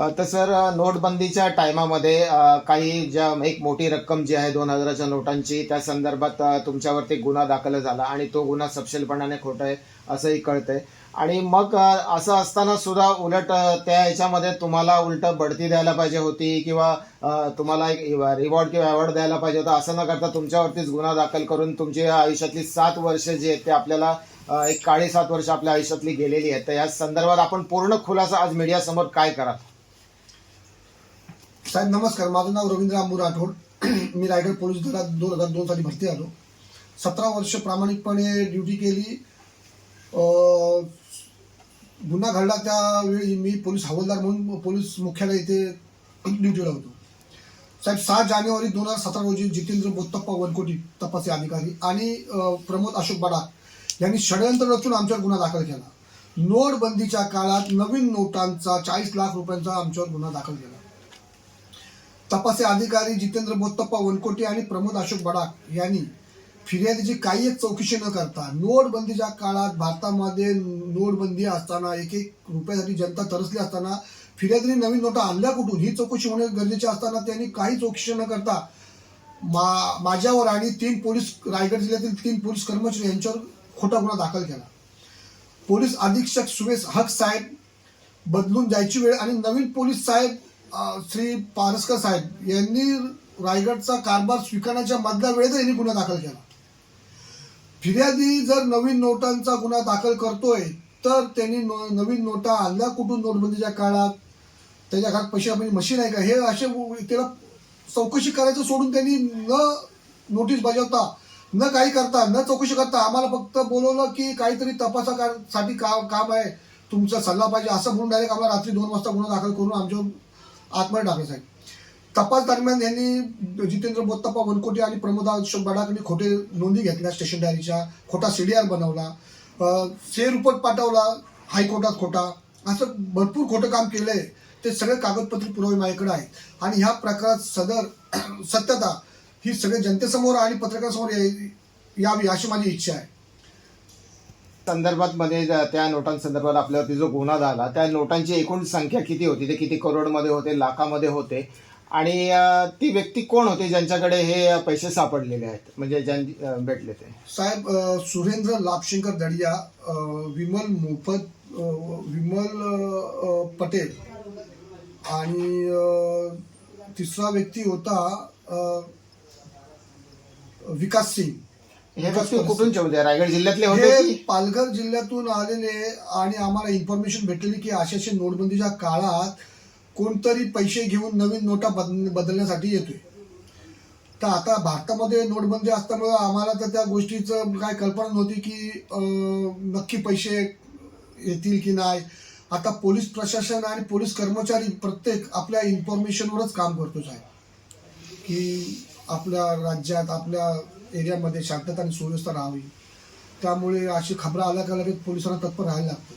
तर सर नोटबंदीच्या टायमामध्ये काही ज्या एक मोठी रक्कम जी आहे दोन हजाराच्या नोटांची त्या संदर्भात तुमच्यावरती गुन्हा दाखल झाला आणि तो गुन्हा सपशेलपणाने खोटा आहे असंही कळतंय. आणि मग असं असताना सुद्धा उलट त्या याच्यामध्ये तुम्हाला उलट बढती द्यायला पाहिजे होती किंवा तुम्हाला एक रिवॉर्ड किंवा अवॉर्ड द्यायला पाहिजे होता असं न करता तुमच्यावरतीच गुन्हा दाखल करून तुमची आयुष्यातली सात वर्ष जी आहेत ते आपल्याला एक काळी सात वर्ष आपल्या आयुष्यातली गेलेली आहेत. तर या संदर्भात आपण पूर्ण खुलासा आज मीडियासमोर काय करा साहेब नमस्कार. माझं नाव रवींद्र आंबू राठोड. मी रायगड पोलीस दलात दोन हजार दोन साली भरती आलो सतरा वर्ष प्रामाणिकपणे ड्युटी केली. गुन्हा घडला त्यावेळी मी पोलीस हवालदार म्हणून पोलीस मुख्यालय इथे ड्युटीला होतो. साहेब सहा जानेवारी दोन हजार सतरा रोजी जितेंद्र बोत्तप्पा वनकोटी तपासी अधिकारी आणि प्रमोद अशोक बडा यांनी षडयंत्र रचून आमच्यावर गुन्हा दाखल केला. नोटबंदीच्या काळात नवीन नोटांचा चाळीस लाख रुपयांचा आमच्यावर गुन्हा दाखल केला. तपासी अधिकारी जितेंद्र बोत्तप्पा वनकोटे आणि प्रमोद अशोक बडाक यांनी फिर्यादीची काही एक चौकशी न करता नोटबंदीच्या काळात भारतामध्ये नोटबंदी असताना एक एक रुपयासाठी जनता तरसली असताना फिर्यादीने नवीन नोटा आणल्या कुठून? ही चौकशी होणे गरजेचे असताना त्यांनी काही चौकशी न करता मा माझ्यावर आणि तीन पोलीस रायगड जिल्ह्यातील तीन पोलीस कर्मचारी यांच्यावर खोटा गुन्हा दाखल केला. पोलीस अधीक्षक सुरेश हक साहेब बदलून जायची वेळ आणि नवीन पोलीस साहेब श्री पारसकर साहेब यांनी रायगडचा कारभार स्वीकारण्याच्या मधल्या वेळेत यांनी गुन्हा दाखल केला. फिर्यादी जर नवीन नोटांचा गुन्हा दाखल करतोय तर त्यांनी नो- नवीन नोटा आणल्या कुठून? नोटबंदीच्या काळात? त्याच्या घरात पैसे म्हणजे मशीन आहे का? हे असे त्याला चौकशी करायचं सोडून त्यांनी न नोटीस बजावता न काही करता न चौकशी करता आम्हाला फक्त बोलवलं की काहीतरी तपासासाठी काम काम आहे तुमचा सल्ला पाहिजे असं म्हणून डायरेक्ट आम्हाला रात्री दोन वाजता गुन्हा दाखल करून आमच्या आत्मा टाकायचं आहे तपास दरम्यान यांनी जितेंद्र बोत्तप्पा वनकोटे आणि प्रमोद अशोक बडाकडे खोटे नोंदी घेतल्या स्टेशन डायरीच्या खोटा सीडीआर बनवला से रुपट पाठवला हायकोर्टात खोटा असं भरपूर खोटं काम केलंय. ते सगळे कागदपत्र पुरावे माझ्याकडे आहेत. आणि ह्या प्रकारात सदर सत्यता ही सगळे जनतेसमोर आणि पत्रकारासमोर यावी अशी माझी इच्छा आहे. संदर्भात मध्ये त्या नोटांसंदर्भात आपल्यावरती जो गुन्हा झाला त्या नोटांची एकूण संख्या किती होती? ते किती करोडमध्ये होते लाखामध्ये होते? आणि ती व्यक्ती कोण होती ज्यांच्याकडे हे पैसे सापडलेले आहेत? म्हणजे ज्यां भेटले ते. साहेब सुरेंद्र लाभशंकर दडिया विमल मोफत विमल पटेल आणि तिसरा व्यक्ती होता विकास सिंग. हे व्यक्ती कुठून रायगड जिल्ह्यातले होते हे की? पालघर जिल्ह्यातून आलेले आणि आम्हाला इन्फॉर्मेशन भेटलेली की अशा अशा नोटबंदीच्या काळात कोणतरी पैसे घेऊन नवीन नोटा बदल बदलण्यासाठी येतोय. तर आता भारतामध्ये नोटबंदी असल्यामुळं आम्हाला तर त्या गोष्टीचं काय कल्पना नव्हती की अं, नक्की पैसे येतील की नाही. आता पोलीस प्रशासन आणि पोलीस कर्मचारी प्रत्येक आपल्या इन्फॉर्मेशनवरच काम करतोच आहे. की आपल्या राज्यात आपल्या एरियामध्ये शांतता आणि सुव्यवस्था राहावी. त्यामुळे अशी खबरं आल्या का लगेच पोलिसांना तत्पर राहायला लागतं.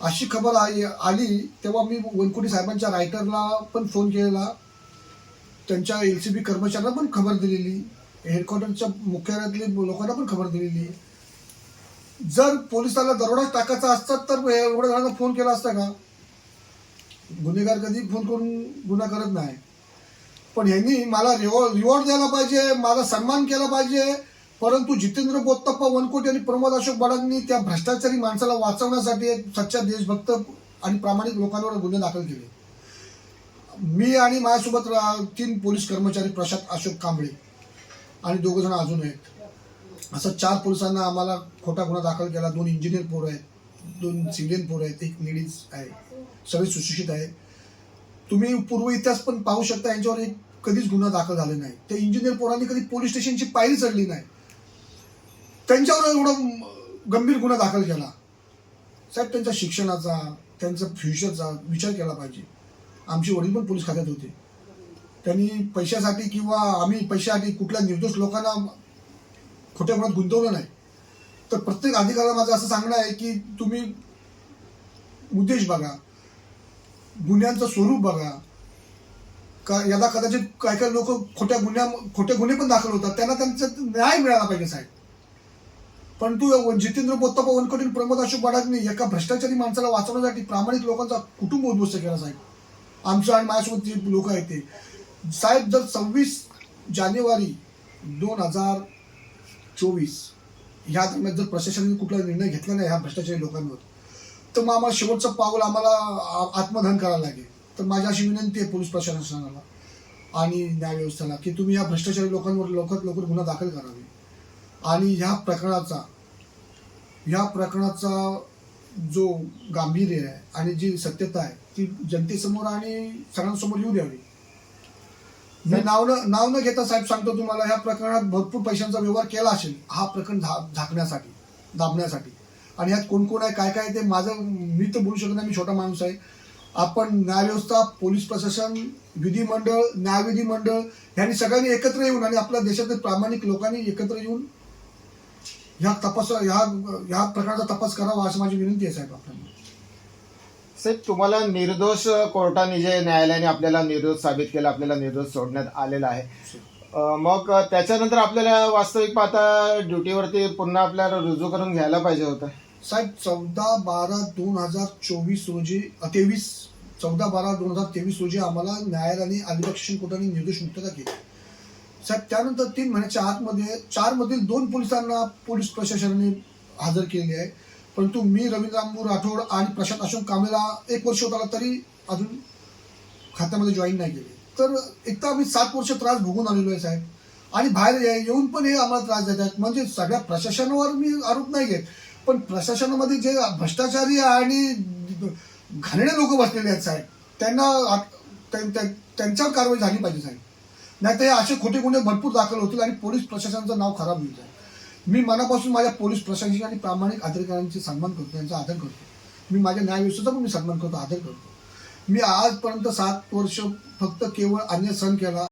अशी खबर आली आली तेव्हा मी वनकुटी साहेबांच्या रायटरला पण फोन केलेला. त्यांच्या एल सी बी कर्मचाऱ्यांना पण खबर दिलेली. हेडक्वार्टरच्या मुख्यालयातली लोकांना पण खबर दिलेली. जर पोलिसाला दरोडाच टाकायचा असतात तर एवढ्या जणांना फोन केला असता का? गुन्हेगार कधी फोन करून गुन्हा करत नाही. पण ह्यांनी मला रिवॉर्ड रिवॉर्ड द्यायला पाहिजे माझा सन्मान केला पाहिजे. परंतु जितेंद्र बोत्तप्पा वनकोट आणि प्रमोद अशोक बडांनी त्या भ्रष्टाचारी माणसाला वाचवण्यासाठी एक सच्चा देशभक्त आणि प्रामाणिक लोकांवर गुन्हे दाखल केले. मी आणि माझ्यासोबत तीन पोलीस कर्मचारी प्रशांत अशोक कांबळे आणि दोघं जण अजून आहेत. असं चार पोलिसांना आम्हाला खोटा गुन्हा दाखल केला. दोन इंजिनियर पोरं आहेत दोन सिव्हिलियन पोरं आहेत एक लेडीज आहे. सगळे सुशिक्षित आहे तुम्ही पूर्व इतिहास पण पाहू शकता यांच्यावर एक कधीच गुन्हा दाखल झाले नाही. त्या इंजिनियर पोरांनी कधी पोलीस स्टेशनची पायरी चढली नाही. त्यांच्यावर एवढा गंभीर गुन्हा दाखल केला. साहेब त्यांच्या शिक्षणाचा त्यांचा फ्युचरचा विचार केला पाहिजे. आमचे वडील पण पोलीस खात्यात होते. त्यांनी पैशासाठी किंवा आम्ही पैशासाठी कुठल्या निर्दोष लोकांना खोट्या गुन्ह्यात गुंतवलं नाही. तर प्रत्येक अधिकाऱ्याला माझं असं सांगणं आहे की तुम्ही उद्देश बघा. गुन्ह्यांचं स्वरूप बघा. का यदा कदाचित काही काही लोक खोट्या गुन्ह्या खोटे गुन्हे पण दाखल होतात. त्यांना त्यांचा न्याय मिळाला पाहिजे साहेब. परंतु जितेंद्र बोत्तापा वनकडील प्रमोद अशोक बडागने एका भ्रष्टाचारी माणसाला वाचवण्यासाठी प्रामाणिक लोकांचा कुटुंब उद्ध्वस्त केला साहेब. आमचं आणि माझ्यासोबत जे लोक आहेत ते. साहेब जर सव्वीस जानेवारी दोन हजार चोवीस ह्या दरम्यान जर प्रशासनाने कुठला निर्णय घेतला नाही ह्या भ्रष्टाचारी लोकांवर तर मग आम्हाला शेवटचं पाऊल आम्हाला आत्मधान आत्मदहन करायला लागेल. तर माझी अशी विनंती आहे पोलीस प्रशासनाला आणि न्याय व्यवस्थेला की तुम्ही या भ्रष्टाचारी लोकांवर लवकरात लवकर गुन्हा दाखल करावे. आणि ह्या प्रकरणाचा ह्या प्रकरणाचा जो गांभीर्य आहे आणि जी सत्यता आहे ती जनतेसमोर आणि सगळ्यांसमोर येऊ द्यावी. मी नाव न नाव न घेता साहेब सांगतो तुम्हाला ह्या प्रकरणात भरपूर पैशांचा व्यवहार केला असेल हा प्रकरण झाकण्यासाठी दाबण्यासाठी. आणि ह्यात कोण कोण आहे काय काय आहे ते माझं मी तर बोलू शकत नाही मी छोटा माणूस आहे. आपण न्यायव्यवस्था पोलीस प्रशासन विधिमंडळ न्यायविधी मंडळ यांनी सगळ्यांनी एकत्र येऊन आणि आपल्या देशातील प्रामाणिक लोकांनी एकत्र येऊन ह्या तपास ह्या ह्या प्रकारचा तपास करावा अशी माझी विनंती आहे साहेब आपल्याला. साहेब तुम्हाला निर्दोष कोर्टाने जे न्यायालयाने आपल्याला निर्दोष साबित केलं आपल्याला निर्दोष सोडण्यात आलेला आहे. मग त्याच्यानंतर आपल्याला वास्तविक पाहता ड्युटीवरती पुन्हा आपल्याला रुजू करून घ्यायला पाहिजे होतं. साहेब चौदा बारा दोन हजार चोवीस रोजी तेवीस चौदा बारा दोन हजार तेवीस रोजी आम्हाला न्यायालयाने अलिबाग कोर्टाने निर्दोष मुक्तता केली. साहेब त्यानंतर तीन महिन्याच्या आतमध्ये चार मधील दोन पोलिसांना पोलीस प्रशासनाने हजर केलेली आहे. परंतु मी रवींद्र रामू राठोड आणि प्रशांत अशोक कामेला एक वर्ष होत आला तरी अजून खात्यामध्ये जॉईन नाही केले. तर एक तर आम्ही सात वर्ष त्रास भोगून आलेलो आहे साहेब. आणि बाहेर ये- येऊन पण हे आम्हाला त्रास देत आहेत. म्हणजे सगळ्या प्रशासनावर मी आरोप नाही घेत. पण प्रशासनामध्ये जे भ्रष्टाचारी आणि घाणेरडे लोक बसलेले आहेत साहेब त्यांना त्यां- त्यांच्यावर कारवाई झाली पाहिजे साहेब. नाही तर हे असे खोटे गुन्हे भरपूर दाखल होतील आणि पोलीस प्रशासनाचं नाव खराब होईल मी मनापासून माझ्या पोलीस प्रशासन आणि प्रामाणिक अधिकाऱ्यांचे सन्मान करतो त्यांचा आदर करतो. मी माझ्या न्यायव्यवस्थेचा पण मी सन्मान करतो आदर करतो. मी आजपर्यंत सात वर्ष फक्त केवळ अन्य सण केला.